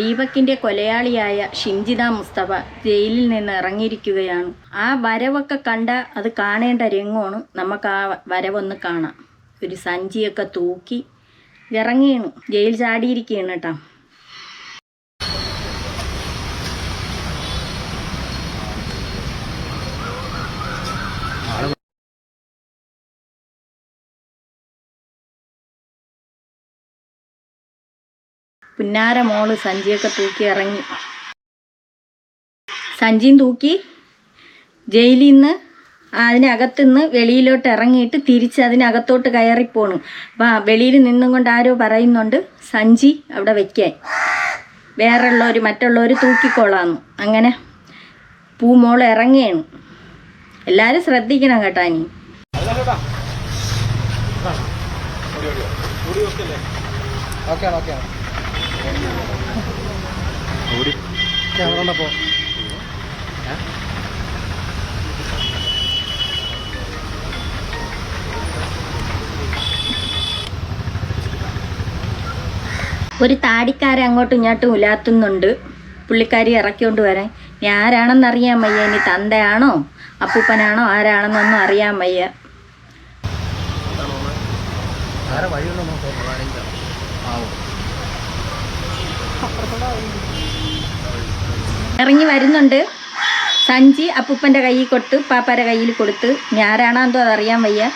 ദീപക്കിന്റെ കൊലയാളിയായ ഷിംജിത മുസ്തഫ ജയിലിൽ നിന്ന് ഇറങ്ങിയിരിക്കുകയാണ്. ആ വരവൊക്കെ കണ്ട അത് കാണേണ്ട രംഗമാണ് നമുക്ക് ആ വരവൊന്ന് കാണാം. ഒരു സഞ്ചിയൊക്കെ തൂക്കി ഇറങ്ങിയാണ്. ജയിൽ ചാടിയിരിക്കുകയാണ് കേട്ടോ. പുന്നാര മോൾ സഞ്ചിയൊക്കെ തൂക്കി ഇറങ്ങി. സഞ്ചിയും തൂക്കി ജയിലിൽ നിന്ന് അതിനകത്തുനിന്ന് വെളിയിലോട്ട് ഇറങ്ങിയിട്ട് തിരിച്ച് അതിനകത്തോട്ട് കയറിപ്പോണു അപ്പം വെളിയിൽ നിന്നും കൊണ്ട് ആരോ പറയുന്നുണ്ട് സഞ്ചി അവിടെ വെക്കാൻ. വേറെ ഉള്ളവർ മറ്റുള്ളവർ തൂക്കിക്കോളാന്ന്. അങ്ങനെ പൂമോൾ ഇറങ്ങിയാണ് എല്ലാവരും ശ്രദ്ധിക്കണം കേട്ടോ ഇനി. ഓക്കെയാണ് ഓക്കെയാണ് ക്യാമറ ഉണ്ടപ്പോ ഒരു താടിക്കാരെ അങ്ങോട്ടും ഇങ്ങോട്ടും ഉലാത്തുന്നുണ്ട്. പുള്ളിക്കാരി ഇറക്കിക്കൊണ്ട് വരാൻ. ഇനി ആരാണെന്ന് അറിയാൻ വയ്യ? ഇനി തന്തയാണോ? അപ്പൂപ്പനാണോ? ആരാണെന്നൊന്നും അറിയാൻ വയ്യ ആരെ വഴിയുണ്ടോ നോക്കാം ആവും ഇറങ്ങി വരുന്നുണ്ട്. സഞ്ചി അപ്പൂപ്പന്റെ കയ്യിൽ കൊടുത്ത് പാപ്പാരെ കയ്യിൽ കൊടുത്ത്. ആരാണോ എന്തോ അതറിയാൻ വയ്യ.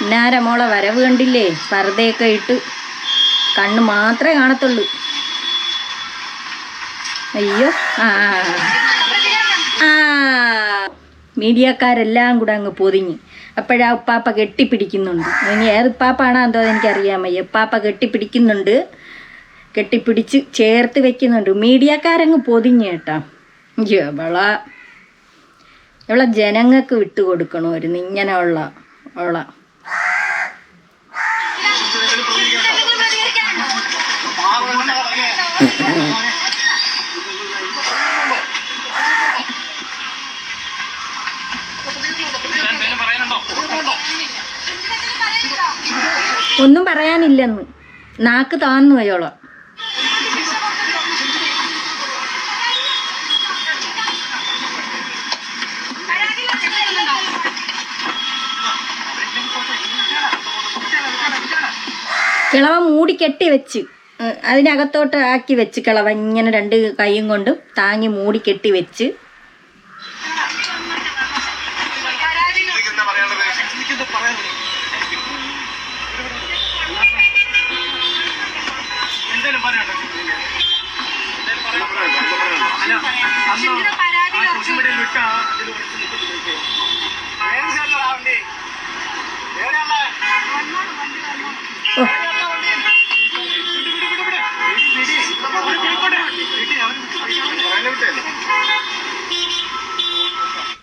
ഇന്നാര മോളെ വരവ് കണ്ടില്ലേ? പർദ്ദയൊക്കെ ഇട്ട് കണ്ണ് മാത്രമേ കാണത്തുള്ളൂ. അയ്യോ ആ. ആ. മീഡിയക്കാരെല്ലാം കൂടെ അങ്ങ് പൊതിഞ്ഞ്. അപ്പോഴാ ഉപ്പാപ്പ കെട്ടിപ്പിടിക്കുന്നുണ്ട്. ഇനി ഏത് ഉപ്പാപ്പാണോ എന്തോ എനിക്കറിയാൻ വയ്യ. ഉപ്പാപ്പ കെട്ടിപ്പിടിക്കുന്നുണ്ട്. കെട്ടിപ്പിടിച്ച് ചേർത്ത് വെക്കുന്നുണ്ട്. മീഡിയക്കാരങ്ങ് പൊതിഞ്ഞ് കേട്ടാ. എവള? എവളെ ജനങ്ങൾക്ക് വിട്ടുകൊടുക്കണമായിരുന്നു ഇങ്ങനെയുള്ള ഉള്ള ഒന്നും പറയാനില്ലെന്ന്. നാക്ക് താന്നു അയോളോ. കിളവ മൂടി കെട്ടി വെച്ച്. അതിനകത്തോട്ട് ആക്കി വെച്ച് കിളവ ഇങ്ങനെ രണ്ട് കൈയും കൊണ്ടും താങ്ങി മൂടി കെട്ടി വെച്ച്.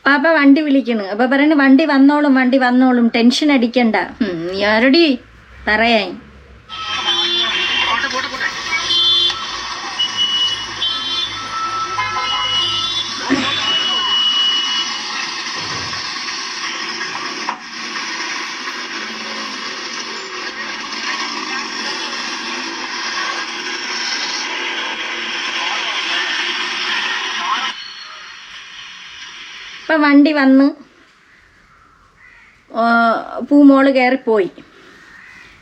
പാപ്പ വണ്ടി വിളിക്കണു. അപ്പൊ പറയണ് വണ്ടി വന്നോളും വണ്ടി വന്നോളും. ടെൻഷൻ അടിക്കണ്ട. ആരടി? പറയാൻ. ഇപ്പം വണ്ടി വന്ന് പൂമോൾ കയറിപ്പോയി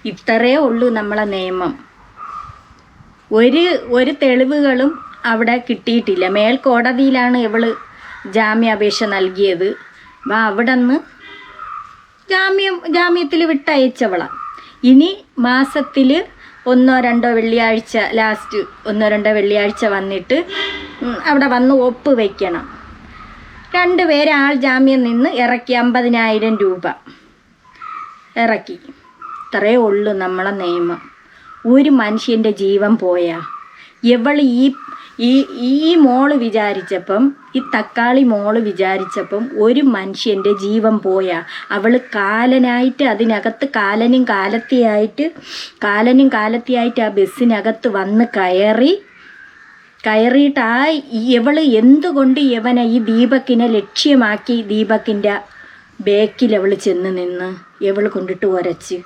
ഇത്രയേ ഉള്ളൂ നമ്മളെ നിയമം. ഒരു ഒരു തെളിവുകളും അവിടെ കിട്ടിയിട്ടില്ല. മേൽക്കോടതിയിലാണ് ഇവൾ ജാമ്യാപേക്ഷ നൽകിയത്. അപ്പം അവിടെ നിന്ന് ജാമ്യം ജാമ്യത്തിൽ വിട്ടയച്ചവള. ഇനി മാസത്തിൽ ഒന്നോ രണ്ടോ വെള്ളിയാഴ്ച ലാസ്റ്റ് ഒന്നോ രണ്ടോ വെള്ളിയാഴ്ച വന്നിട്ട് അവിടെ വന്ന് ഒപ്പ് വയ്ക്കണം രണ്ടുപേരെ ആൾ ജാമ്യം നിന്ന് ഇറക്കി അമ്പതിനായിരം രൂപ. ഇറക്കി. ഇത്രേ ഉള്ളൂ നമ്മളെ നിയമം. ഒരു മനുഷ്യന്റെ ജീവൻ പോയാ. എവൾ ഈ ഈ ഈ മോൾ വിചാരിച്ചപ്പം ഈ തക്കാളി മോൾ വിചാരിച്ചപ്പം ഒരു മനുഷ്യന്റെ ജീവൻ പോയാ. അവൾ കാലനായിട്ട് അതിനകത്ത് കാലനും കാലത്തിയായിട്ട് കാലനും കാലത്തിയായിട്ട് ആ ബസ്സിനകത്ത് വന്ന് കയറി കയറിയിട്ട് ഇവൾ എന്തുകൊണ്ട് ഇവനെ ഈ ദീപക്കിനെ ലക്ഷ്യമാക്കി ദീപക്കിന്റെ ബേക്കിൽ അവൾ ചെന്ന് നിന്ന് ഇവൾ കൊണ്ടിട്ട് ഉരച്ച്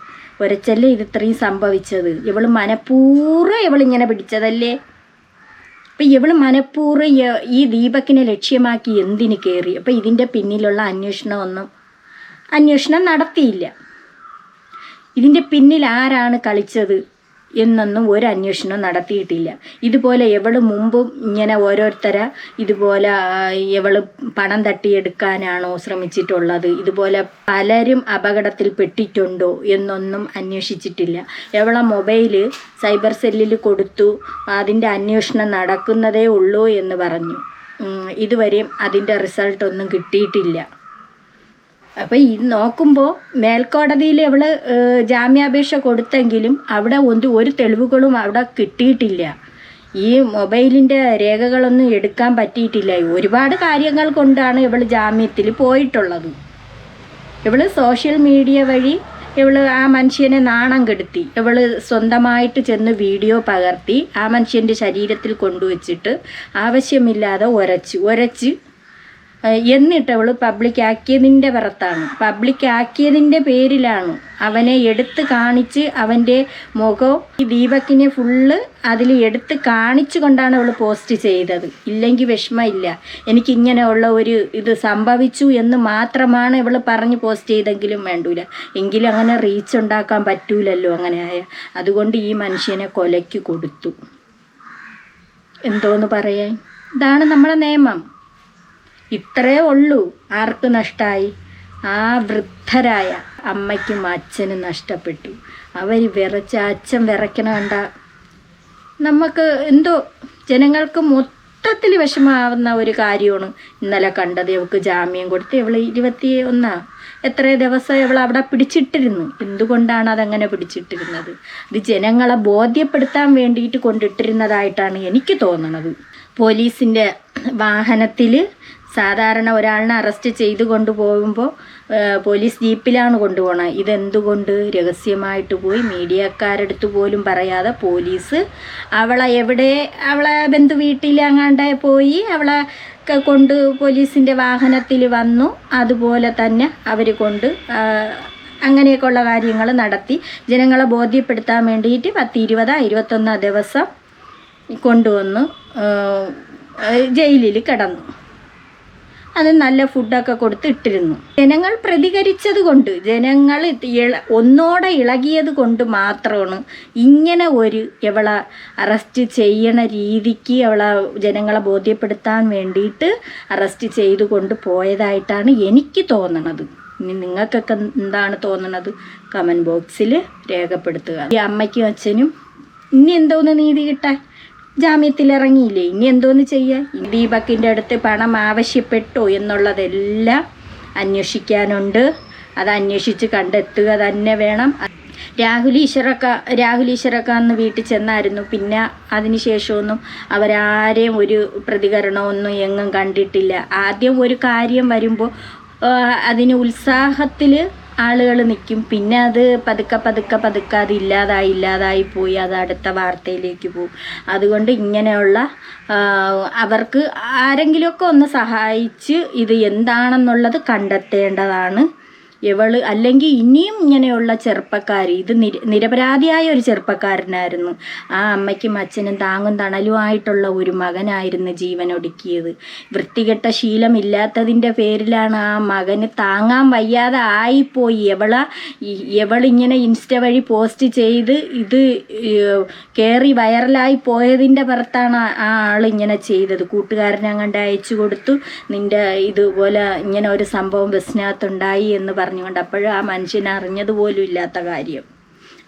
ഒരച്ചല്ലേ ഇത് ഇത്രയും സംഭവിച്ചത്? ഇവൾ മനഃപൂർവം ഇവളിങ്ങനെ പിടിച്ചതല്ലേ? അപ്പം ഇവൾ മനഃപൂർവം ഈ ദീപക്കിനെ ലക്ഷ്യമാക്കി എന്തിന് കയറി? അപ്പം ഇതിന്റെ പിന്നിലുള്ള അന്വേഷണമൊന്നും അന്വേഷണം നടത്തിയില്ല. ഇതിന്റെ പിന്നിൽ ആരാണ് കളിച്ചത്? എന്നൊന്നും ഒരു അന്വേഷണവും നടത്തിയിട്ടില്ല. ഇതുപോലെ എവൾ മുമ്പും ഇങ്ങനെ ഓരോരുത്തരെ ഇതുപോലെ എവൾ പണം തട്ടിയെടുക്കാനാണോ ശ്രമിച്ചിട്ടുള്ളത് ഇതുപോലെ പലരും അപകടത്തിൽ പെട്ടിട്ടുണ്ടോ എന്നൊന്നും അന്വേഷിച്ചിട്ടില്ല. എവള മൊബൈൽ സൈബർ സെല്ലിൽ കൊടുത്തു അതിന്റെ അന്വേഷണം നടക്കുന്നതേ ഉള്ളൂ എന്ന് പറഞ്ഞു. ഇതുവരെയും അതിന്റെ റിസൾട്ട് ഒന്നും കിട്ടിയിട്ടില്ല. അപ്പം ഇത് നോക്കുമ്പോൾ മേൽക്കോടതിയിൽ ഏഹ്, ജാമ്യാപേക്ഷ കൊടുത്തെങ്കിലും അവിടെ ഒന്ന് ഒരു തെളിവുകളും അവിടെ കിട്ടിയിട്ടില്ല. ഈ മൊബൈലിന്റെ രേഖകളൊന്നും എടുക്കാൻ പറ്റിയിട്ടില്ല. ഒരുപാട് കാര്യങ്ങൾ കൊണ്ടാണ് ഇവൾ ജാമ്യത്തിൽ പോയിട്ടുള്ളത്. ഇവൾ സോഷ്യൽ മീഡിയ വഴി ഇവൾ ആ മനുഷ്യനെ നാണം കെടുത്തി. ഇവൾ സ്വന്തമായിട്ട് ചെന്ന് വീഡിയോ പകർത്തി ആ മനുഷ്യന്റെ ശരീരത്തിൽ കൊണ്ടുവച്ചിട്ട് ആവശ്യമില്ലാതെ ഉരച്ച് ഉരച്ച് എന്നിട്ട് അവൾ പബ്ലിക് ആക്കിയതിന്റെ പുറത്താണ്. പബ്ലിക് ആക്കിയതിന്റെ പേരിലാണ് അവനെ എടുത്ത് കാണിച്ച് അവന്റെ മുഖം ഈ ദീപക്കിനെ ഫുള്ള് അതിൽ എടുത്ത് കാണിച്ചു കൊണ്ടാണ് അവൾ പോസ്റ്റ് ചെയ്തത്. ഇല്ലെങ്കിൽ വിഷമമില്ല. എനിക്കിങ്ങനെയുള്ള ഒരു ഇത് സംഭവിച്ചു എന്ന് മാത്രമാണ് ഇവൾ പറഞ്ഞ് പോസ്റ്റ് ചെയ്തെങ്കിലും വേണ്ടൂല. എങ്കിലും അങ്ങനെ റീച്ച് ഉണ്ടാക്കാൻ പറ്റൂലല്ലോ അങ്ങനെ ആയ അതുകൊണ്ട് ഈ മനുഷ്യനെ കൊലയ്ക്ക് കൊടുത്തു. എന്തോന്ന് പറയാൻ? ഇതാണ് നമ്മുടെ നിയമം. ഇത്രേ ഉള്ളൂ. ആർക്ക് നഷ്ടമായി ആ വൃദ്ധരായ അമ്മയ്ക്കും അച്ഛനും നഷ്ടപ്പെട്ടു. അവർ വിറച്ച് അച്ഛൻ വിറയ്ക്കണ കണ്ട നമുക്ക് എന്തോ ജനങ്ങൾക്ക് മൊത്തത്തിൽ വിഷമാവുന്ന ഒരു കാര്യമാണ് ഇന്നലെ കണ്ടത്. ഇവൾക്ക് ജാമ്യം കൊടുത്ത് ഇവൾ ഇരുപത്തി ഒന്നാ. എത്ര ദിവസം ഇവൾ അവിടെ പിടിച്ചിട്ടിരുന്നു. എന്തുകൊണ്ടാണ് അതങ്ങനെ പിടിച്ചിട്ടിരുന്നത്? ഇത് ജനങ്ങളെ ബോധ്യപ്പെടുത്താൻ വേണ്ടിയിട്ട് കൊണ്ടിട്ടിരുന്നതായിട്ടാണ് എനിക്ക് തോന്നുന്നത് പോലീസിന്റെ വാഹനത്തിൽ സാധാരണ ഒരാളിനെ അറസ്റ്റ് ചെയ്ത് കൊണ്ടുപോകുമ്പോൾ പോലീസ് ജീപ്പിലാണ് കൊണ്ടുപോകണം ഇതെന്തുകൊണ്ട്? രഹസ്യമായിട്ട് പോയി മീഡിയക്കാരടുത്ത് പോലും പറയാതെ പോലീസ് അവളെ എവിടെ അവളെ ബന്ധു വീട്ടിലങ്ങാണ്ട് പോയി അവളെ കൊണ്ട് പോലീസിന്റെ വാഹനത്തിൽ വന്നു. അതുപോലെ തന്നെ അവർ കൊണ്ട് അങ്ങനെയൊക്കെയുള്ള കാര്യങ്ങൾ നടത്തി. ജനങ്ങളെ ബോധ്യപ്പെടുത്താൻ വേണ്ടിയിട്ട് പത്ത് ഇരുപതാ ഇരുപത്തൊന്നാം ദിവസം കൊണ്ടുവന്നു. ജയിലിൽ കിടന്നു. അത് നല്ല ഫുഡൊക്കെ കൊടുത്ത് ഇട്ടിരുന്നു ജനങ്ങൾ പ്രതികരിച്ചത് കൊണ്ട് ജനങ്ങൾ ഒന്നോടെ ഇളകിയത് കൊണ്ട് മാത്രമാണ് ഇങ്ങനെ ഒരു ഇവളെ അറസ്റ്റ് ചെയ്യണ രീതിക്ക് അവളെ ജനങ്ങളെ ബോധ്യപ്പെടുത്താൻ വേണ്ടിയിട്ട് അറസ്റ്റ് ചെയ്ത് കൊണ്ട് പോയതായിട്ടാണ് എനിക്ക് തോന്നണത്. ഇനി നിങ്ങൾക്കൊക്കെ എന്താണ് തോന്നണത്? കമന്റ് ബോക്സിൽ രേഖപ്പെടുത്തുക. ഈ അമ്മയ്ക്കും അച്ഛനും ഇനി എന്തോന്ന് നീതി കിട്ടാൻ? ജാമ്യത്തിൽ ഇറങ്ങിയില്ലേ ഇനി എന്തോന്ന് ചെയ്യാൻ ദീപക്കിന്റെ അടുത്ത് പണം ആവശ്യപ്പെട്ടോ എന്നുള്ളതെല്ലാം അന്വേഷിക്കാനുണ്ട്. അത് അന്വേഷിച്ച് കണ്ടെത്തുക തന്നെ വേണം. രാഹുൽ ഈശ്വരക്ക രാഹുൽ ഈശ്വരക്ക അന്ന് വീട്ടിൽ ചെന്നായിരുന്നു. പിന്നെ അതിന് ശേഷമൊന്നും അവരാരെയും ഒരു പ്രതികരണമൊന്നും എങ്ങും കണ്ടിട്ടില്ല. ആദ്യം ഒരു കാര്യം വരുമ്പോൾ അതിന് ഉത്സാഹത്തിൽ ആളുകൾ നിൽക്കും പിന്നെ അത് പതുക്കെ പതുക്കെ പതുക്കെ അത് ഇല്ലാതായി ഇല്ലാതായി പോയി അത് അടുത്ത വാർത്തയിലേക്ക് പോകും. അതുകൊണ്ട് ഇങ്ങനെയുള്ള അവർക്ക് ആരെങ്കിലുമൊക്കെ ഒന്ന് സഹായിച്ച് ഇത് എന്താണെന്നുള്ളത് കണ്ടെത്തേണ്ടതാണ്. ഇവൾ അല്ലെങ്കിൽ ഇനിയും ഇങ്ങനെയുള്ള ചെറുപ്പക്കാർ ഇത് നിര നിരപരാധിയായ ഒരു ചെറുപ്പക്കാരനായിരുന്നു. ആ അമ്മയ്ക്കും അച്ഛനും താങ്ങും തണലുമായിട്ടുള്ള ഒരു മകനായിരുന്നു ജീവനൊടുക്കിയത് വൃത്തികെട്ട ശീലമില്ലാത്തതിന്റെ പേരിലാണ് ആ മകന് താങ്ങാൻ വയ്യാതെ ആയിപ്പോയി. എവള എവളിങ്ങനെ ഇൻസ്റ്റ വഴി പോസ്റ്റ് ചെയ്ത് ഇത് കയറി വൈറലായി പോയതിന്റെ പുറത്താണ് ആ- ആ ആളിങ്ങനെ ചെയ്തത്. കൂട്ടുകാരനെ അങ്ങോട്ട് അയച്ചു കൊടുത്തു. നിന്റെ ഇതുപോലെ ഇങ്ങനെ ഒരു സംഭവം ബസ്സിനകത്തുണ്ടായി എന്ന് പറഞ്ഞുകൊണ്ട് അപ്പോഴും ആ മനുഷ്യൻ അറിഞ്ഞത് പോലും ഇല്ലാത്ത കാര്യം.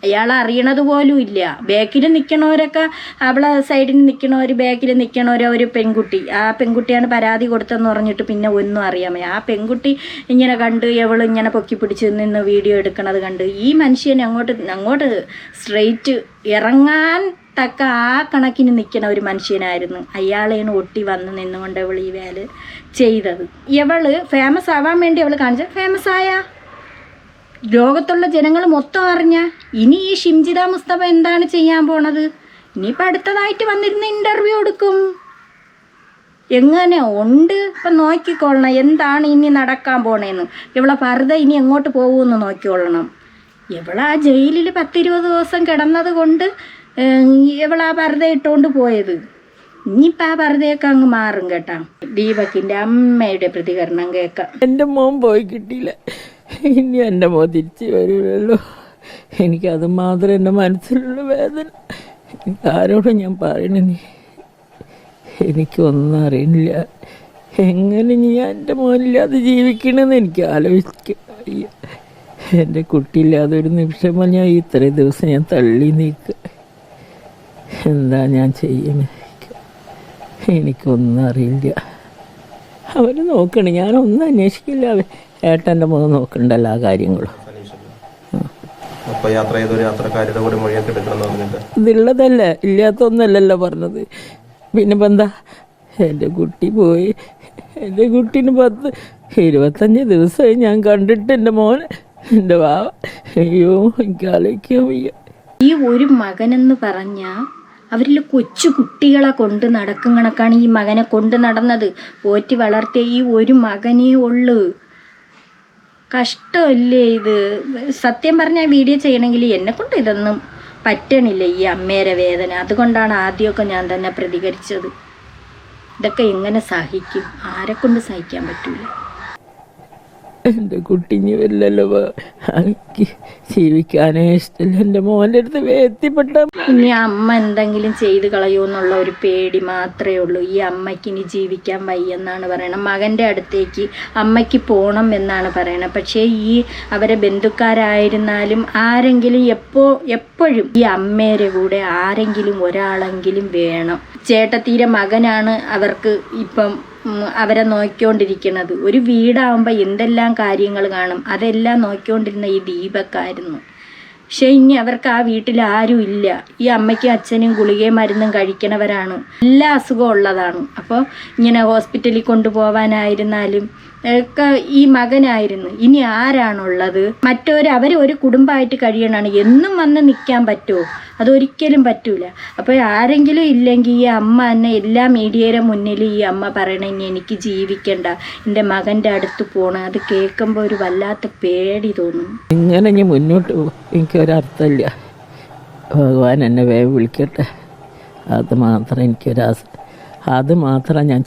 അയാൾ അറിയണത് പോലും ഇല്ല. ബാക്കിൽ നിൽക്കണവരൊക്കെ അവളെ സൈഡിൽ നിൽക്കണവർ ബാക്കിൽ നിൽക്കണവർ ഒരു പെൺകുട്ടി. ആ പെൺകുട്ടിയാണ് പരാതി കൊടുത്തതെന്ന് പറഞ്ഞിട്ട് പിന്നെ ഒന്നും അറിയാമേ. ആ പെൺകുട്ടി ഇങ്ങനെ കണ്ട് എവൾ ഇങ്ങനെ പൊക്കി പിടിച്ച് നിന്ന് വീഡിയോ എടുക്കണത് കണ്ട് ഈ മനുഷ്യൻ അങ്ങോട്ട് അങ്ങോട്ട് സ്ട്രെയിറ്റ് ഇറങ്ങാൻ തക്ക ആ കണക്കിന് നിൽക്കണ ഒരു മനുഷ്യനായിരുന്നു. അയാളെയാണ് ഒട്ടി വന്ന് നിന്നുകൊണ്ട് അവൾ ഈ വേല ചെയ്തത്. ഇവൾ ഫേമസ് ആവാൻ വേണ്ടി അവൾ കാണിച്ച ഫേമസ് ആയ? ലോകത്തുള്ള ജനങ്ങൾ മൊത്തം അറിഞ്ഞ ഇനി ഈ ഷിംജിത മുസ്തഫ എന്താണ് ചെയ്യാൻ പോണത്? ഇനിയിപ്പോൾ അടുത്തതായിട്ട് വന്നിരുന്ന ഇന്റർവ്യൂ എടുക്കും. എങ്ങനെ ഉണ്ട്? ഇപ്പം നോക്കിക്കൊള്ളണം എന്താണ് ഇനി നടക്കാൻ പോണേന്ന്. ഇവളെ ഭരത ഇനി എങ്ങോട്ട് പോകുമെന്ന് നോക്കിക്കൊള്ളണം. ഇവളാ ജയിലിൽ പത്തിരുപത് ദിവസം കിടന്നത് കൊണ്ട് ഇവളാ ഭരത ഇട്ടുകൊണ്ട് പോയത്. ഇനിയിപ്പോൾ ആ പർദ്ദയൊക്കെ അങ്ങ് മാറും കേട്ടാ. ദീപക്കിന്റെ അമ്മയുടെ പ്രതികരണം കേൾക്കാം. എന്റെ മോൻ പോയി കിട്ടിയില്ല. ഇനി എന്റെ മോൻ തിരിച്ചു വരില്ലല്ലോ എനിക്കത് മാത്രം എന്റെ മനസ്സിലുള്ള വേദന. ആരോടും ഞാൻ പറയണേ എനിക്കൊന്നും അറിയില്ല. എങ്ങനെ ഞാൻ എന്റെ മോനില്ലാതെ ജീവിക്കണമെന്ന് എനിക്ക് ആലോചിക്ക വയ്യ. എന്റെ കുട്ടിയില്ലാതെ ഒരു നിമിഷം ഞാൻ ഇത്രയും ദിവസം ഞാൻ തള്ളി നീക്ക. എന്താ ഞാൻ ചെയ്യുന്നത് എനിക്കൊന്നും അറിയില്ല. അവർ നോക്കണം. ഞാനൊന്നും അന്വേഷിക്കില്ല. അവർ ഏട്ടന്റെ മുഖം നോക്കണ്ടല്ലോ ആ കാര്യങ്ങളും. പറഞ്ഞിട്ട്. ഇല്ലാത്തൊന്നല്ലല്ലോ പറഞ്ഞത്. പിന്നെ ഇപ്പം എന്താ? എന്റെ കുട്ടി പോയി. എന്റെ കുട്ടീന് പത്ത് ഇരുപത്തഞ്ച് ദിവസമായി ഞാൻ കണ്ടിട്ട് എന്റെ മോനെ എന്റെ വാവ. അയ്യോ എനിക്ക് ആലോചിക്കാൻ വയ്യ. ഈ ഒരു മകനെന്ന് പറഞ്ഞാൽ അവരിൽ കൊച്ചു കുട്ടികളെ കൊണ്ട് നടക്കും കണക്കാണ് ഈ മകനെ കൊണ്ട് നടന്നത്. പോറ്റി വളർത്തിയ ഈ ഒരു മകനേ ഉള്ളൂ. കഷ്ടമല്ലേ ഇത്? സത്യം പറഞ്ഞാൽ വീഡിയോ ചെയ്യണമെങ്കിൽ എന്നെ കൊണ്ട് ഇതൊന്നും പറ്റണില്ല ഈ അമ്മേരെ വേദന. അതുകൊണ്ടാണ് ആദ്യമൊക്കെ ഞാൻ തന്നെ പ്രതികരിച്ചത്. ഇതൊക്കെ എങ്ങനെ സഹിക്കും? ആരെ കൊണ്ട് സഹിക്കാൻ പറ്റൂല? എന്റെ കുട്ടിഞ്ഞു വല്ലല്ലോ. എനിക്ക് ജീവിക്കാനേ ഇഷ്ടമില്ല എന്റെ മോന്റെ അടുത്ത് എത്തിപ്പെട്ട ഇനി അമ്മ എന്തെങ്കിലും ചെയ്ത് കളയൂ എന്നുള്ള ഒരു പേടി മാത്രമേ ഉള്ളൂ. ഈ അമ്മയ്ക്ക് ഇനി ജീവിക്കാൻ വയ്യെന്നാണ് പറയണത്. മകന്റെ അടുത്തേക്ക് അമ്മയ്ക്ക് പോകണം എന്നാണ് പറയണത്. പക്ഷേ ഈ അവരെ ബന്ധുക്കാരായിരുന്നാലും ആരെങ്കിലും എപ്പോ എപ്പോഴും ഈ അമ്മേരെ കൂടെ ആരെങ്കിലും ഒരാളെങ്കിലും വേണം. ചേട്ടത്തീരെ മകനാണ് അവർക്ക് ഇപ്പം അവരെ നോക്കിക്കൊണ്ടിരിക്കുന്നത് ഒരു വീടാവുമ്പോൾ എന്തെല്ലാം കാര്യങ്ങൾ കാണും? അതെല്ലാം നോക്കിക്കൊണ്ടിരുന്ന ഈ ദീപക്കായിരുന്നു. പക്ഷെ ഇനി അവർക്ക് ആ വീട്ടിൽ ആരും ഇല്ല. ഈ അമ്മയ്ക്കും അച്ഛനും ഗുളികയും മരുന്നും കഴിക്കണവരാണ്. എല്ലാ അസുഖവും ഉള്ളതാണ്. അപ്പോൾ ഇങ്ങനെ ഹോസ്പിറ്റലിൽ കൊണ്ടുപോകാനായിരുന്നാലും ഒക്കെ ഈ മകനായിരുന്നു. ഇനി ആരാണുള്ളത്? മറ്റൊരു അവർ ഒരു കുടുംബമായിട്ട് കഴിയണമാണ് എന്നും വന്ന് നിൽക്കാൻ പറ്റുമോ? അതൊരിക്കലും പറ്റൂല. അപ്പോൾ ആരെങ്കിലും ഇല്ലെങ്കിൽ ഈ അമ്മ തന്നെ എല്ലാ മീഡിയയുടെ മുന്നിൽ ഈ അമ്മ പറയണ എനിക്ക് ജീവിക്കണ്ട. എന്റെ മകന്റെ അടുത്ത് പോകണം അത് കേൾക്കുമ്പോൾ ഒരു വല്ലാത്ത പേടി തോന്നും. ഇങ്ങനെ ഇനി മുന്നോട്ട് എനിക്കൊരർത്ഥമില്ല ഭഗവാൻ എന്നെ വേഗം വിളിക്കട്ടെ. അത് മാത്രം എനിക്കൊരാസ അത് മാത്രം ഞാൻ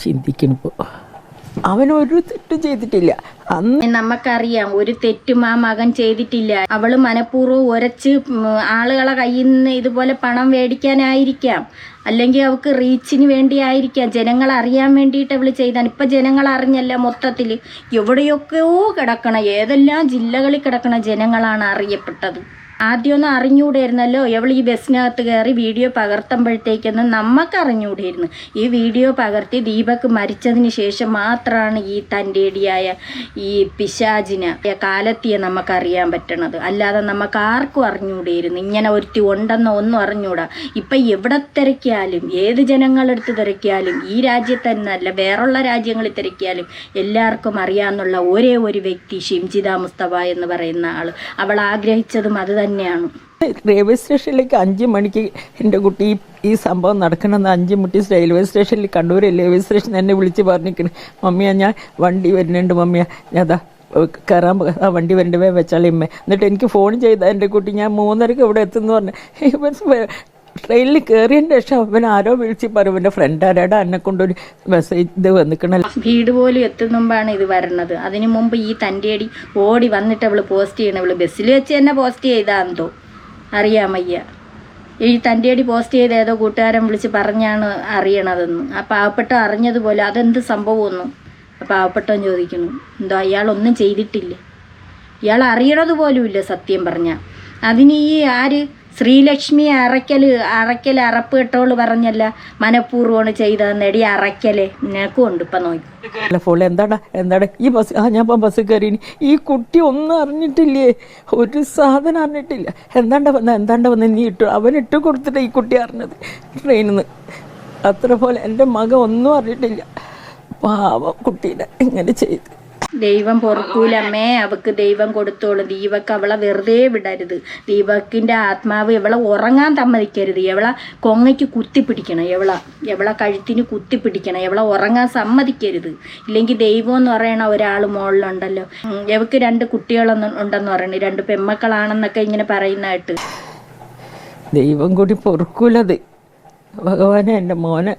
ചിന്തിക്കണിപ്പോൾ ഒരു തെറ്റും ചെയ്തിട്ടില്ല. അന്ന് നമുക്കറിയാം ഒരു തെറ്റും ആ മകൻ ചെയ്തിട്ടില്ല. അവൾ മനഃപൂർവം ഉരച്ച് ഉം, ആളുകളെ കയ്യിൽ നിന്ന് ഇതുപോലെ പണം മേടിക്കാനായിരിക്കാം. അല്ലെങ്കിൽ അവൾക്ക് റീച്ചിന് വേണ്ടി ആയിരിക്കാം ജനങ്ങൾ അറിയാൻ വേണ്ടിയിട്ട് അവൾ ചെയ്താണ്. ഇപ്പൊ ജനങ്ങൾ അറിഞ്ഞല്ല മൊത്തത്തിൽ എവിടെയൊക്കെയോ കിടക്കണം ഏതെല്ലാം ജില്ലകളിൽ കിടക്കണ ജനങ്ങളാണ് അറിയപ്പെട്ടത്. ആദ്യമൊന്നും അറിഞ്ഞുകൂടായിരുന്നല്ലോ എവൾ ഈ ബസ്സിനകത്ത് കയറി വീഡിയോ പകർത്തുമ്പോഴത്തേക്കൊന്നും നമുക്ക് അറിഞ്ഞുകൂടായിരുന്നു ഈ വീഡിയോ പകർത്തി ദീപക് മരിച്ചതിന് ശേഷം മാത്രമാണ് ഈ തന്റെടിയായ ഈ പിശാചിനെ കാലത്തിയെ നമുക്കറിയാൻ പറ്റണത്. അല്ലാതെ നമുക്ക് ആർക്കും അറിഞ്ഞുകൂടായിരുന്നു ഇങ്ങനെ ഒരുത്തി ഉണ്ടെന്നോ ഒന്നും അറിഞ്ഞൂടാ. ഇപ്പം എവിടെ തിരക്കിയാലും ഏത് ജനങ്ങളെടുത്ത് തിരക്കിയാലും ഈ രാജ്യത്ത് തന്നെയല്ല വേറുള്ള രാജ്യങ്ങളിൽ തിരക്കിയാലും എല്ലാവർക്കും അറിയാമെന്നുള്ള ഒരേ ഒരു വ്യക്തി ഷിംജിത മുസ്തഫ എന്ന് പറയുന്ന ആൾ അവൾ ആഗ്രഹിച്ചതും അത് തന്നെയാണ്. റെയിൽവേ സ്റ്റേഷനിലേക്ക് അഞ്ച് മണിക്ക് എന്റെ കുട്ടി ഈ- സംഭവം നടക്കണമെന്ന് അഞ്ച് മുട്ടി റെയിൽവേ സ്റ്റേഷനിൽ കണ്ണൂർ റെയിൽവേ സ്റ്റേഷൻ എന്നെ വിളിച്ച് പറഞ്ഞിരിക്കുന്നു മമ്മിയാ ഞാൻ വണ്ടി വരുന്നുണ്ട് മമ്മിയാ. ഞാൻ കയറാൻ ആ വണ്ടി വരണ്ടവേ വെച്ചാളിമ്മേ എന്നിട്ട് എനിക്ക് ഫോൺ ചെയ്ത എന്റെ കുട്ടി. ഞാൻ മൂന്നരക്ക് ഇവിടെ എത്തുന്നു പറഞ്ഞു. ട്രെയിനിൽ കയറിയതിന് ശേഷം അവൻ ആരോ വിളിച്ച് പറയും എന്റെ ഫ്രണ്ട് ആരാടാ? എന്നെ കൊണ്ടൊരു മെസ്സേജ് ഇത് വന്നിക്കണല്ലോ വീട് പോലും എത്തും ഇത് വരണത്. അതിനു മുമ്പ് ഈ തന്റെ അടി ഓടി വന്നിട്ട് അവൾ പോസ്റ്റ് ചെയ്യണം അവൾ ബസ്സിൽ വെച്ച് തന്നെ പോസ്റ്റ് ചെയ്താന്തോ? അറിയാൻ വയ്യ. ഈ തന്റെടി പോസ്റ്റ് ചെയ്ത് ഏതോ കൂട്ടുകാരൻ വിളിച്ച് പറഞ്ഞാണ് അറിയണതെന്ന്. ആ പാവപ്പെട്ട അറിഞ്ഞതുപോലെ അതെന്ത് സംഭവമൊന്നും ആ പാവപ്പെട്ടവൻ ചോദിക്കുന്നു. എന്തോ അയാളൊന്നും ചെയ്തിട്ടില്ല. ഇയാൾ അറിയണത് ഇല്ല സത്യം പറഞ്ഞാൽ അതിന് ഈ ആര് ശ്രീലക്ഷ്മി അറയ്ക്കൽ അറയ്ക്കൽ അറപ്പ് കെട്ടോൾ പറഞ്ഞല്ല മനഃപൂർവമാണ് ചെയ്തതെന്ന് എടി അറയ്ക്കൽ നിനക്കും ഉണ്ട് ഇപ്പം നോക്കി. ഫോൾ എന്താടാ എന്താടാ ഈ ബസ് ആ ഞാൻ ബസ് കയറി ഈ കുട്ടി ഒന്നും അറിഞ്ഞിട്ടില്ലേ? ഒരു സാധനം അറിഞ്ഞിട്ടില്ല. എന്താണ്ട വന്ന എന്താണ്ട വന്ന? നീ ഇട്ടു അവൻ ഇട്ട് കൊടുത്തിട്ട് ഈ കുട്ടി അറിഞ്ഞത്. ട്രെയിനിൽ നിന്ന് അത്ര പോലെ എന്റെ മകൻ ഒന്നും അറിഞ്ഞിട്ടില്ല. പാവം കുട്ടീനെ ഇങ്ങനെ ചെയ്ത്. ദൈവം പൊറുക്കൂലമ്മേ അവക്ക് ദൈവം കൊടുത്തോളും. ദീപക്ക് അവളെ വെറുതെ വിടരുത്. ദീപക്കിന്റെ ആത്മാവ് ഇവളെ ഉറങ്ങാൻ സമ്മതിക്കരുത്. എവളെ കൊങ്ങയ്ക്ക് കുത്തിപ്പിടിക്കണം എവളെ എവളെ കഴുത്തിന് കുത്തിപ്പിടിക്കണം എവളെ ഉറങ്ങാൻ സമ്മതിക്കരുത്. ഇല്ലെങ്കിൽ ദൈവം എന്ന് പറയണ ഒരാൾ മുകളിലുണ്ടല്ലോ എവക്ക് രണ്ട് കുട്ടികളൊന്നും ഉണ്ടെന്ന് പറയണു. രണ്ട് പെമ്മക്കളാണെന്നൊക്കെ ഇങ്ങനെ പറയുന്നതായിട്ട്. ദൈവം കൂടി പൊറുക്കൂലത്. ഭഗവാനെ എന്റെ മോനെ.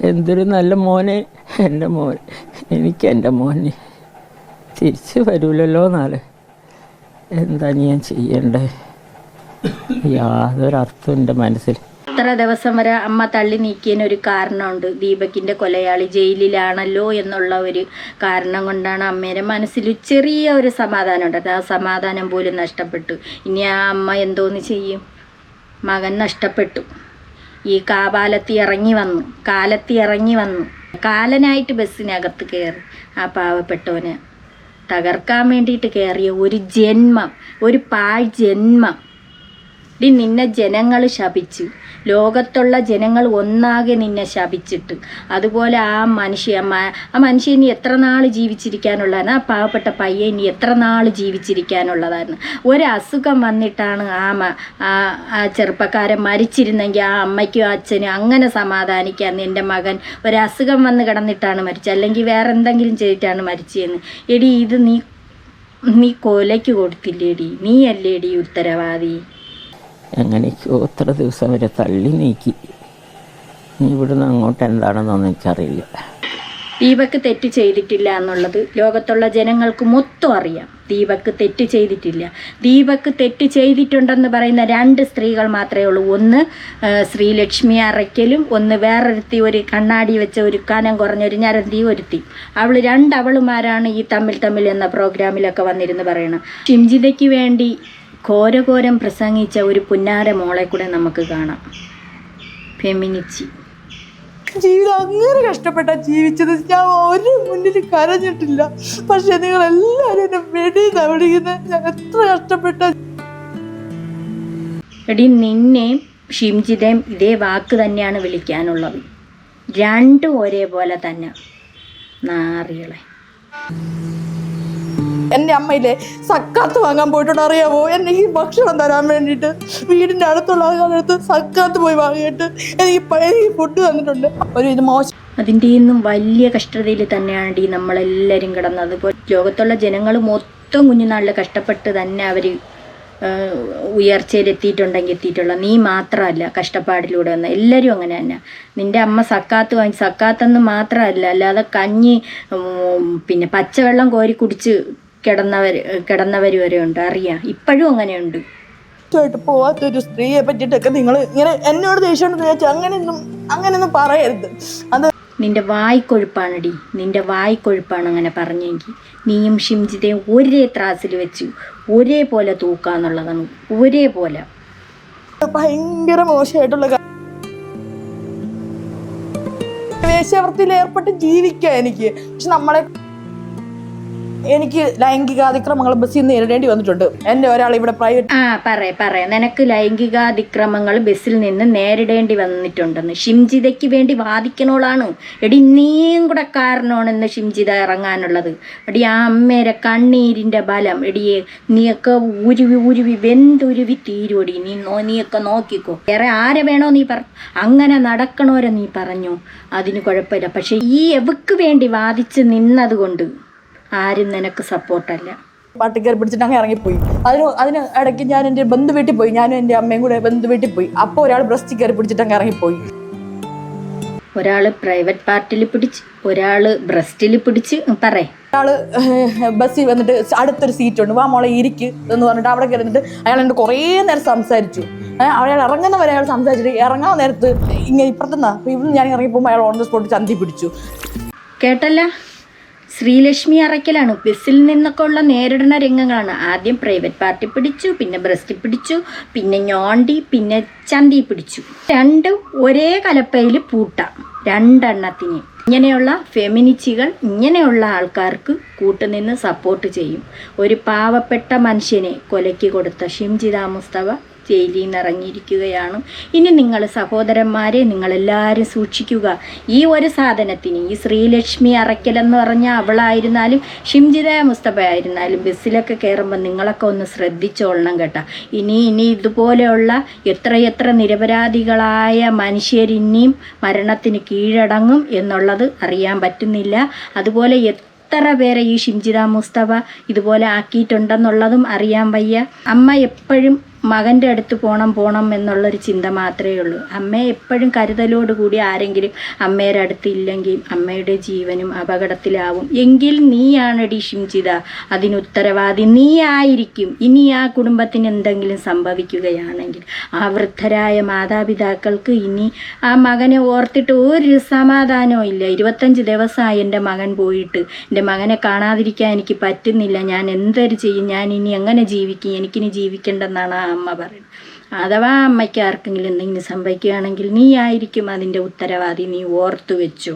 എന്തൊരു നല്ല മോനെ. എന്റെ മോൻ എനിക്ക് എന്റെ മോനെ തിരിച്ചു വരൂലല്ലോ നാളെ. എന്താ ഞാൻ ചെയ്യണ്ടേ? യാതൊരർത്ഥം എന്റെ മനസ്സിൽ. ഇത്ര ദിവസം വരെ അമ്മ തള്ളി നീക്കിയതിന് ഒരു കാരണമുണ്ട്. ദീപക്കിന്റെ കൊലയാളി ജയിലിലാണല്ലോ എന്നുള്ള ഒരു കാരണം കൊണ്ടാണ് അമ്മേരെ മനസ്സിൽ ചെറിയ ഒരു സമാധാനം ഉണ്ടായത്. ആ സമാധാനം പോലും നഷ്ടപ്പെട്ടു. ഇനി ആ അമ്മ എന്തോന്ന് ചെയ്യും? മകൻ നഷ്ടപ്പെട്ടു. ഈ കാപാലത്തി ഇറങ്ങി വന്നു. കാലത്തി ഇറങ്ങി വന്നു. കാലനായിട്ട് ബസ്സിനകത്ത് കയറി ആ പാവപ്പെട്ടവന് തകർക്കാൻ വേണ്ടിയിട്ട് കയറിയ ഒരു ജന്മം ഒരു പാഴ് ജന്മം. നിന്നെ ജനങ്ങൾ ശപിച്ചു. ലോകത്തുള്ള ജനങ്ങൾ ഒന്നാകെ നിന്നെ ശപിച്ചിട്ട്. അതുപോലെ ആ മനുഷ്യ ആ മനുഷ്യൻ ഇനി എത്ര നാൾ ജീവിച്ചിരിക്കാനുള്ളതാണ്? ആ പാവപ്പെട്ട പയ്യൻ ഇനി എത്ര നാൾ ജീവിച്ചിരിക്കാനുള്ളതായിരുന്നു ഒരസുഖം വന്നിട്ടാണ് ആ ആ ചെറുപ്പക്കാരൻ മരിച്ചിരുന്നെങ്കിൽ ആ അമ്മയ്ക്കും അച്ഛനും അങ്ങനെ സമാധാനിക്കാൻ എന്റെ മകൻ ഒരസുഖം വന്ന് കിടന്നിട്ടാണ് മരിച്ചത്. അല്ലെങ്കിൽ വേറെ എന്തെങ്കിലും ചെയ്തിട്ടാണ് മരിച്ചതെന്ന്. എടി ഇത് നീ നീ കൊലയ്ക്ക് കൊടുത്തില്ലേടി. നീ അല്ലേടി ഉത്തരവാദി? എങ്ങനെയൊക്കെയോ എത്ര ദിവസം വരെ തള്ളി നീക്കി. നീ ഇവിടുന്ന് അങ്ങോട്ട് എന്താണെന്നൊന്നും എനിക്കറിയില്ല. ദീപക്ക് തെറ്റ് ചെയ്തിട്ടില്ല എന്നുള്ളത് ലോകത്തുള്ള ജനങ്ങൾക്ക് മൊത്തം അറിയാം. ദീപക്ക് തെറ്റ് ചെയ്തിട്ടില്ല. ദീപക്ക് തെറ്റ് ചെയ്തിട്ടുണ്ടെന്ന് പറയുന്ന രണ്ട് സ്ത്രീകൾ മാത്രമേ ഉള്ളൂ. ഒന്ന് ശ്രീലക്ഷ്മി അറയ്ക്കലും ഒന്ന് വേറൊരുത്തി ഒരു കണ്ണാടി വെച്ച ഒരു കനം കുറഞ്ഞ ഒരു ഞരന്തി ഒരുത്തി. അവൾ രണ്ട് അവളുമാരാണ് ഈ തമ്മിൽ തമ്മിൽ എന്ന പ്രോഗ്രാമിലൊക്കെ വന്നിരുന്ന് പറയണം ഷിംജിതയ്ക്ക് വേണ്ടി ഘോരഘോരം പ്രസംഗിച്ച ഒരു പുന്നാര മോളെ കൂടെ നമുക്ക് കാണാം. ഫെമിനിച്ചി. ജീവിതം അങ്ങനെ കഷ്ടപ്പെട്ടാ ജീവിച്ചത്. ഞാൻ ഒരു മുന്നിൽ കരഞ്ഞിട്ടില്ല. പക്ഷെ നിങ്ങൾ എല്ലാവരും എന്നെ വെടി ഞാൻ എത്ര കഷ്ടപ്പെട്ട എടി നിന്നെയും ഷിംജിതയും ഇതേ വാക്ക് തന്നെയാണ് വിളിക്കാനുള്ളത്. രണ്ടും ഒരേപോലെ തന്നെ. നാറികളെ. എന്റെ അമ്മയിലെ സക്കാത്ത് വാങ്ങാൻ പോയിട്ടുണ്ട്. അറിയാമോ എന്നെ ഈ ഭക്ഷണം തരാൻ വേണ്ടിയിട്ട് വീടിന്റെ അടുത്തുള്ള ആൾക്കാരടുത്ത് സക്കാത്ത് പോയി വാങ്ങിയിട്ട് എനിക്ക് പഴയ ഫുഡ് തന്നിട്ടുണ്ട്. ഒരു ഇത് മോശം. അതിന്റെ ഇന്നും വലിയ കഷ്ടതയിൽ തന്നെയാണ് ഈ നമ്മളെല്ലാവരും കിടന്നത്. ഇപ്പോൾ ലോകത്തുള്ള ജനങ്ങൾ മൊത്തം കുഞ്ഞുനാളിൽ കഷ്ടപ്പെട്ട് തന്നെ അവർ ഉയർച്ചയിൽ എത്തിയിട്ടുണ്ടെങ്കിൽ എത്തിയിട്ടുള്ള നീ മാത്രമല്ല കഷ്ടപ്പാടിലൂടെ വന്ന. എല്ലാവരും അങ്ങനെ തന്നെ. നിന്റെ അമ്മ സക്കാത്ത് വാങ്ങി സക്കാത്തെന്ന് മാത്രമല്ല അല്ലാതെ കഞ്ഞി പിന്നെ പച്ചവെള്ളം കോരി കുടിച്ച് കിടന്നവർ കിടന്നവർ വരെ ഉണ്ട്. അറിയാം. ഇപ്പോഴും അങ്ങനെയുണ്ട്. ആയിട്ട് പോവാത്തൊരു സ്ത്രീയെ പറ്റിയിട്ടൊക്കെ നിങ്ങൾ ഇങ്ങനെ എന്നോട് ദേഷ്യം ചോദിച്ചാൽ അങ്ങനെയൊന്നും അങ്ങനെയൊന്നും പറയരുത്. അത് നിന്റെ വായ്ക്കൊഴുപ്പാണടി. നിന്റെ വായ്ക്കൊഴുപ്പാണ് അങ്ങനെ പറഞ്ഞെങ്കിൽ നീയും ഷിംജിതയും ഒരേ ത്രാസിൽ വെച്ചു ഒരേപോലെ തൂക്കാന്നുള്ളതാണ്. ഒരേപോലെ. ഭയങ്കര മോശമായിട്ടുള്ള വേശ്യാവൃത്തിയിൽ ഏർപ്പെട്ട് ജീവിക്കുക എനിക്ക്. പക്ഷെ നമ്മളെ എനിക്ക് ലൈംഗികാതിക്രമങ്ങൾ ബസ്സിൽ നിന്ന് നേരിടേണ്ടി വന്നിട്ടുണ്ട്. എന്നെ ഒരാൾ ഇവിടെ പ്രൈവറ്റ് ആ പറയ പറയ. നിനക്ക് ലൈംഗികാതിക്രമങ്ങൾ ബസ്സിൽ നിന്ന് നേരിടേണ്ടി വന്നിട്ടുണ്ടെന്ന്. ഷിംജിതയ്ക്ക് വേണ്ടി വാദിക്കണോളാണ്. എടി നീയും കൂടെ കാരണമാണെന്ന് ഷിംജിത ഇറങ്ങാനുള്ളത്. എടി ആ അമ്മേരെ കണ്ണീരിന്റെ ബലം. എടിയെ നീയൊക്കെ ഉരുവി ഉരുവി വെന്തുരുവി തീരുവടി. നീ നോ നീയൊക്കെ നോക്കിക്കോ. വേറെ ആരെ വേണോ നീ പറ. അങ്ങനെ നടക്കണോരെ നീ പറഞ്ഞു. അതിന് കുഴപ്പമില്ല. പക്ഷെ ഈ എവക്ക് വേണ്ടി വാദിച്ച് നിന്നതുകൊണ്ട് ആരും നിനക്ക് സപ്പോർട്ടല്ല. പാട്ടിക്കയറി പിടിച്ചിട്ട് അങ്ങ് ഇറങ്ങിപ്പോയി. അതിന് അതിന് ഇടയ്ക്ക് ഞാൻ എന്റെ ബന്ധു വീട്ടിൽ പോയി. ഞാനും എന്റെ അമ്മയും കൂടെ ബന്ധു വീട്ടിൽ പോയി. അപ്പോൾ ഒരാൾ ബ്രസ്റ്റ് കയറി പിടിച്ചിട്ട് അങ്ങ് ഇറങ്ങിപ്പോയി. ഒരാൾ പ്രൈവറ്റ് പാർട്ടിൽ പിടിച്ച് ഒരാൾ ബ്രസ്റ്റിൽ പിടിച്ച് പറേ. ഒരാൾ ബസ്സിൽ വന്നിട്ട് അടുത്തൊരു സീറ്റ് ഉണ്ട് വാ മോളെ ഇരിക്ക് എന്ന് പറഞ്ഞിട്ട് അവിടെ കയറിയിട്ട് അയാൾ എന്റെ കുറേ നേരം സംസാരിച്ചു. അയാൾ ഇറങ്ങുന്ന വരെ അയാൾ സംസാരിച്ചിട്ട് ഇറങ്ങാൻ നേരത്ത് ഇങ്ങനെ ഇപ്പുറത്തുനിന്നാ. ഇവിടുന്ന് ഞാൻ ഇറങ്ങിപ്പോകുമ്പോൾ അയാൾ ഓൺ ദ സ്പോട്ട് ചന്തി പിടിച്ചു. കേട്ടല്ല? ശ്രീലക്ഷ്മി അറയ്ക്കലാണ്. ബസ്സിൽ നിന്നൊക്കെ ഉള്ള നേരിടുന്ന രംഗങ്ങളാണ്. ആദ്യം പ്രൈവറ്റ് പാർട്ടി പിടിച്ചു പിന്നെ ബ്രസ്റ്റ് പിടിച്ചു പിന്നെ ഞോണ്ടി പിന്നെ ചന്തി പിടിച്ചു. രണ്ടും ഒരേ കലപ്പയിൽ പൂട്ട. രണ്ടെണ്ണത്തിന്. ഇങ്ങനെയുള്ള ഫെമിനിച്ചികൾ ഇങ്ങനെയുള്ള ആൾക്കാർക്ക് കൂട്ടുനിന്ന് സപ്പോർട്ട് ചെയ്യും. ഒരു പാവപ്പെട്ട മനുഷ്യനെ കൊലയ്ക്ക് കൊടുത്ത ഷിംജിത മുസ്തഫ ജയിലിൽ നിന്ന് ഇറങ്ങിയിരിക്കുകയാണ് ഇനി നിങ്ങൾ സഹോദരന്മാരെ നിങ്ങളെല്ലാവരും സൂക്ഷിക്കുക. ഈ ഒരു സാധനത്തിന് ഈ ശ്രീലക്ഷ്മി അറയ്ക്കലെന്ന് പറഞ്ഞാൽ അവളായിരുന്നാലും ഷിംജിത മുസ്തഫ ആയിരുന്നാലും ബസ്സിലൊക്കെ കയറുമ്പോൾ നിങ്ങളൊക്കെ ഒന്ന് ശ്രദ്ധിച്ചോളണം കേട്ടോ. ഇനി ഇനി ഇതുപോലെയുള്ള എത്രയെത്ര നിരപരാധികളായ മനുഷ്യരിനിയും മരണത്തിന് കീഴടങ്ങും എന്നുള്ളത് അറിയാൻ പറ്റുന്നില്ല. അതുപോലെ എത്ര പേരെ ഈ ഷിംജിത മുസ്തഫ ഇതുപോലെ ആക്കിയിട്ടുണ്ടെന്നുള്ളതും അറിയാൻ വയ്യ. അമ്മ എപ്പോഴും മകന്റെ അടുത്ത് പോകണം പോകണം എന്നുള്ളൊരു ചിന്ത മാത്രമേ ഉള്ളൂ. അമ്മയെ എപ്പോഴും കരുതലോടുകൂടി ആരെങ്കിലും അമ്മയുടെ അടുത്ത് ഇല്ലെങ്കിൽ അമ്മയുടെ ജീവനും അപകടത്തിലാവും. എങ്കിൽ നീയാണടി ഷിംജിത. അതിന് ഉത്തരവാദി നീ ആയിരിക്കും. ഇനി ആ കുടുംബത്തിന് എന്തെങ്കിലും സംഭവിക്കുകയാണെങ്കിൽ ആ വൃദ്ധരായ മാതാപിതാക്കൾക്ക് ഇനി ആ മകനെ ഓർത്തിട്ട് ഒരു സമാധാനവും ഇല്ല. ഇരുപത്തഞ്ച് ദിവസമായി എന്റെ മകൻ പോയിട്ട് എന്റെ മകനെ കാണാതിരിക്കാൻ എനിക്ക് പറ്റുന്നില്ല. ഞാൻ എന്തൊരു ചെയ്യും? ഞാൻ ഇനി എങ്ങനെ ജീവിക്കും? എനിക്കിനി ജീവിക്കേണ്ടെന്നാണ് ആ അമ്മ പറയും. അഥവാ അമ്മയ്ക്ക് ആർക്കെങ്കിലും എന്തെങ്കിലും സംഭവിക്കുകയാണെങ്കിൽ നീ ആയിരിക്കും അതിന്റെ ഉത്തരവാദി നീ ഓർത്തു വെച്ചോ